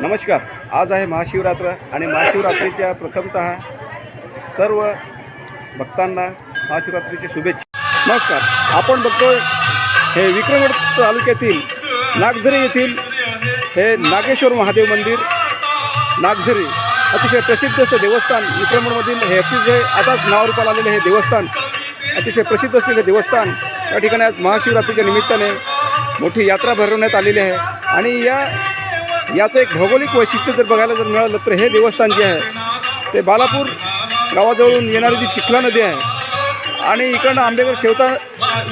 नमस्कार. आज आहे महाशिवरात्र आणि महाशिवरात्रीच्या प्रथमत सर्व भक्तांना महाशिवरात्रीची शुभेच्छा. नमस्कार. आपण बघतोय हे विक्रमगड तालुक्यातील नागझरी येथील हे नागेश्वर महादेव मंदिर. नागझरी अतिशय प्रसिद्ध असं देवस्थान विक्रमगडमधील हे अतिशय आताच नावारूपाला आलेले हे देवस्थान अतिशय प्रसिद्ध असलेले देवस्थान या ठिकाणी आज महाशिवरात्रीच्या निमित्ताने मोठी यात्रा भरवण्यात आलेली आहे. आणि या याचं एक भौगोलिक वैशिष्ट्य जर बघायला जर मिळालं तर हे देवस्थान जे आहे ते बालापूर गावाजवळून येणारी जी चिखला नदी आहे आणि इकडनं आंबेकर शेवता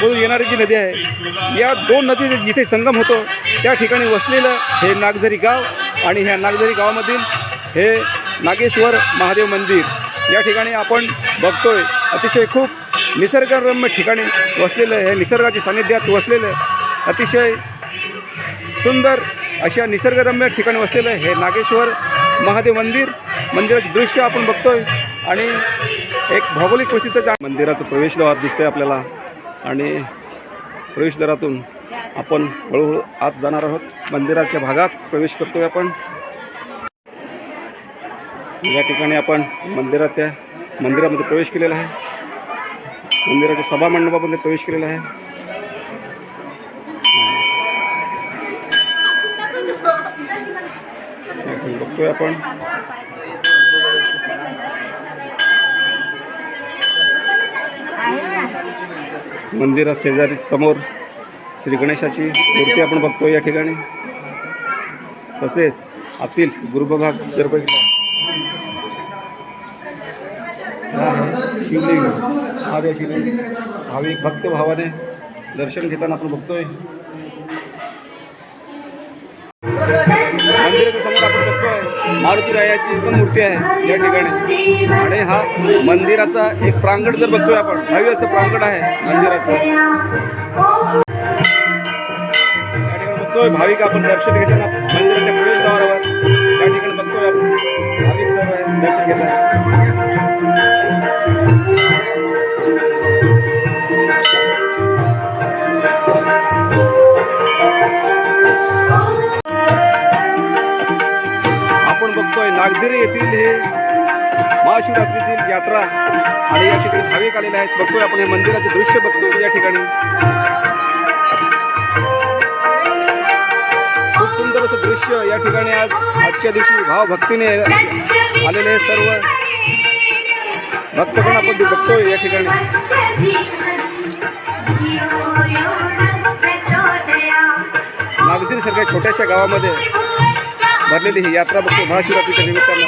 बोलून येणारी जी नदी आहे या दोन नदी जिथे संगम होतो त्या ठिकाणी वसलेलं हे नागझरी गाव आणि ह्या नागझरी गावामधील हे नागेश्वर महादेव मंदिर या ठिकाणी आपण बघतोय अतिशय खूप निसर्गरम्य ठिकाणी वसलेलं हे निसर्गाच्या सान्निध्यात वसलेलं अतिशय सुंदर अशा निसर्गरम्य ठिकाणी वसलेलं हे नागेश्वर महादेव मंदिर मंदिराचे दृश्य आपण बघतोय आणि एक भौगोलिक वैशिष्ट्य मंदिराचं प्रवेशद्वार दिसतंय आपल्याला आणि प्रवेशद्वारातून आपण हळूहळू आत जाणार आहोत. मंदिराच्या भागात प्रवेश करतोय आपण. या ठिकाणी आपण मंदिराच्या मंदिरामध्ये प्रवेश केलेला आहे. मंदिराच्या सभामंडपामध्ये प्रवेश केलेला आहे. बघतोय आपण. मंदिरा शेजारी समोर श्री गणेशाची मूर्ती आपण बघतो या ठिकाणी. तसेच आतील गुरुप्रभाग जर बघितला हा शिवलिंग महादेव शिवलिंग भाविक भक्त भावाने दर्शन घेताना आपण बघतोय. मंदिराच्या समोर आपण मारुतीरायाची मारुती पण मूर्ती आहे या ठिकाणी. आणि हा मंदिराचा एक प्रांगण जर बघतोय आपण भव्य असं प्रांगण आहे मंदिराचं. बघतोय भाविक आपण दर्शन घेताना मंदिराच्या प्रवेशद्वारावर या ठिकाणी बघतोय आपण भाविक सर्व दर्शन घेत बघतोय येथील हे महाशिवरात्रीतील यात्रा आणि या ठिकाणी भाविक आलेले आहेत. बघतोय आपण हे मंदिराचे दृश्य बघतोय या ठिकाणी. खूप सुंदर असं दृश्य या ठिकाणी आज आजच्या दिवशी भावभक्तीने आलेले हे सर्व भक्तगण आपण ते बघतोय या ठिकाणी. नागझरी सारख्या छोट्याशा गावामध्ये भरलेली ही यात्रा बघतो महाशिवरात्रीच्या निमित्तानं.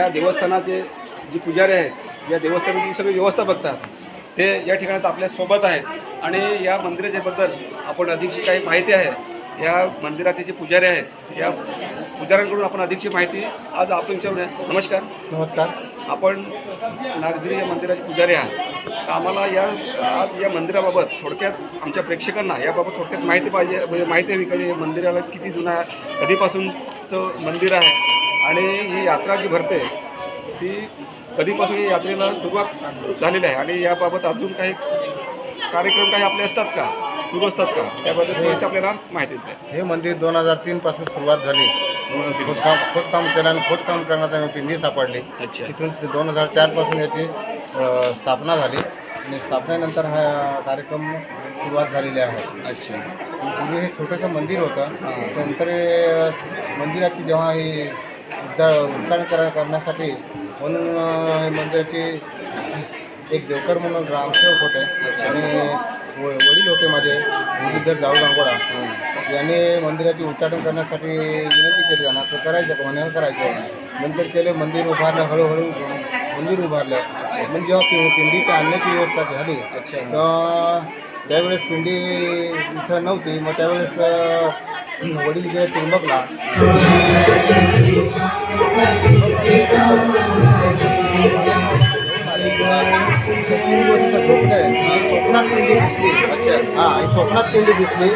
या देवस्थानाचे जे पुजारी आहेत या देवस्थानाची सगळी व्यवस्था बघतात ते या ठिकाणात आपल्यासोबत आहेत. आणि या मंदिराच्याबद्दल आपण अधिकची काही माहिती आहे या मंदिराचे जे पुजारी आहेत या पुजाऱ्यांकडून आपण अधिकची माहिती आज आपण विचारूया. नमस्कार. नमस्कार. आपण नागझरी या मंदिराचे पुजारी आहात. तर आम्हाला या आज या मंदिराबाबत थोडक्यात आमच्या प्रेक्षकांना याबाबत थोडक्यात माहिती पाहिजे म्हणजे माहिती हवी की? या मंदिराला किती जुनं आहे कधीपासूनचं मंदिर आहे आणि ही यात्रा जी भरते ती कधीपासून या यात्रेला सुरुवात झालेली आहे? आणि याबाबत अजून काही कार्यक्रम काही आपले असतात का? सुरू असतात का? त्याबद्दल थोडीशी आपल्याला माहिती द्या. हे मंदिर दोन हजार तीन पासून सुरुवात झाली. खोदकाम खोदकाम केल्याने खोदकाम करण्यात याची नी सापडली. अच्छा. तिथून ते दोन हजार चारपासून याची अ, स्थापना झाली. आणि स्थापनेनंतर हा कार्यक्रम सुरुवात झालेली आहे. अच्छा. पूर्वी हे छोटंसं मंदिर होतं. त्यानंतर हे मंदिराची जेव्हा ही उद्धा उद्घाटन करा करण्यासाठी म्हणून अ, हे मंदिराची एक देवकर म्हणून ग्रामसेवक होते. आणि व- वडील होते माझे मुरलीधर जाऊ गांगोडा यांनी मंदिराचे उद्घाटन करण्यासाठी विनंती केली त्यांना तर करायचं का? म्हणे करायचं. नंतर केले मंदिर उभारलं हळूहळू मंदिर उभारलं. मग जेव्हा पि- पिंडीची आणण्याची व्यवस्था झाली तेव्हा त्यावेळेस पिंडी इथं नव्हती. मग त्यावेळेस वडील जे त्र्यंबकला तीन वर्षाचं झोपलं आहे. स्वप्नात पिंडी दिसली. अच्छा. हा स्वप्नात पिंडी दिसली.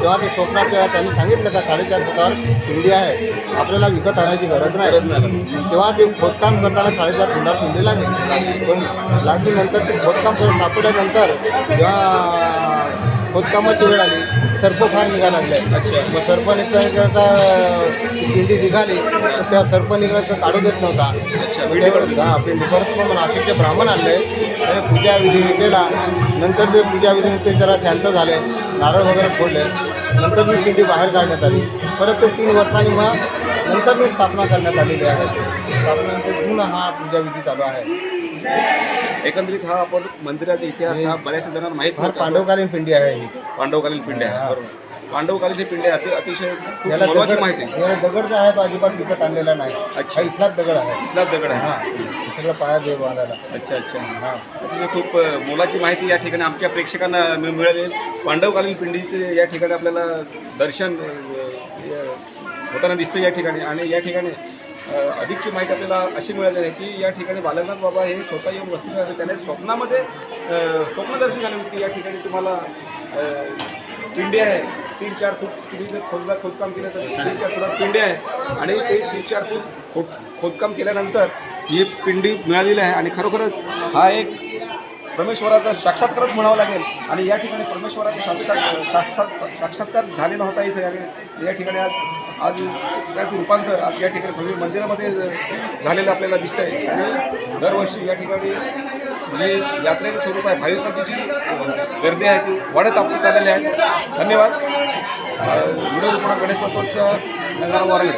तेव्हा ते स्वप्नात तेव्हा त्यांनी सांगितलं का साडेचार फुटावर पिंडी आहे. आपल्याला विकत आणायची गरज नाही. तेव्हा ते खोदकाम करताना साडेचार फुटावर पिंडी लागेल पण लागलीनंतर ते खोदकाम करून सापडल्यानंतर जेव्हा खोदकामाची वेळ आली सर्प फार निघायला लागले. अच्छा. मग सर्प निघता पिंडी निघाली. तर त्या सर्प निघाला तर काढू देत नव्हता. हा नाशिकचे ब्राह्मण आणले. त्याने पूजा विधी केला. नंतर ते पूजा विधी ते जरा शांत झाले. नारळ वगैरे फोडले. नंतर मी पिंडी बाहेर काढण्यात आली. परत ते तीन वर्षांनी मग नंतर मी स्थापना करण्यात आलेली आहे. स्थापनेनंतर पुन्हा हा पूजा विधी चालू आहे. एकंदरीत हा आपण मंदिराचा इतिहास हा बऱ्याचशा जणांना माहीत. पांडवकालीन पिंडी आहे ही. पांडवकालीन पिंड आहे बरोबर. पांडवकालीन पिंड आहे अति- अतिशय खूप याला महत्वाची दगड माहिती. आहे याला दगड जो आहे तो अजिबात विकत आणलेला नाही. अच्छा. हा इथलाच दगड आहे. इथलाच दगड आहे. हा. सगळं पाया देव बांधायला. अच्छा अच्छा. हां. अतिशय खूप अ, मोलाची माहिती या ठिकाणी आमच्या प्रेक्षकांना मि- मिळाली. पांडवकालीन पिंडीचे या ठिकाणी आपल्याला दर्शन अ, होताना दिसतं या ठिकाणी. आणि या ठिकाणी अ, अधिकची माहिती आपल्याला अशी मिळाली आहे की या ठिकाणी बालकनाथ बाबा हे स्वतः येऊन वस्ती राहते त्याने स्वप्नामध्ये अ, स्वप्नदर्शन झाले होते या ठिकाणी तुम्हाला अ, पिंडी आहे तीन चार फूट तुम्ही जर खोदला खोदकाम केलं तर तीन चार फुटात पिंडी आहे. आणि ते तीन चार फूट खोद खोदकाम केल्यानंतर ही पिंडी मिळालेली आहे. आणि खरोखरच हा एक परमेश्वराचा साक्षात्कारच म्हणावा लागेल. आणि या ठिकाणी परमेश्वराचा साक्षात साक्षात साक्षात्कार झालेला होता इथे. आणि या ठिकाणी आज आज त्याचं रूपांतर आज या ठिकाणी भव्य मंदिरामध्ये झालेलं आपल्याला दिसतंय. आणि दरवर्षी या ठिकाणी जे यात्रेचं स्वरूप आहे भाविकांची जी गर्दी आहे ती वाढत आपण चाललेली आहे. धन्यवाद. ವಿರೋಧ ಕೂಡ ಗಣೇಶೋತ್ಸವ ನಾವು ಹೊರಗೆ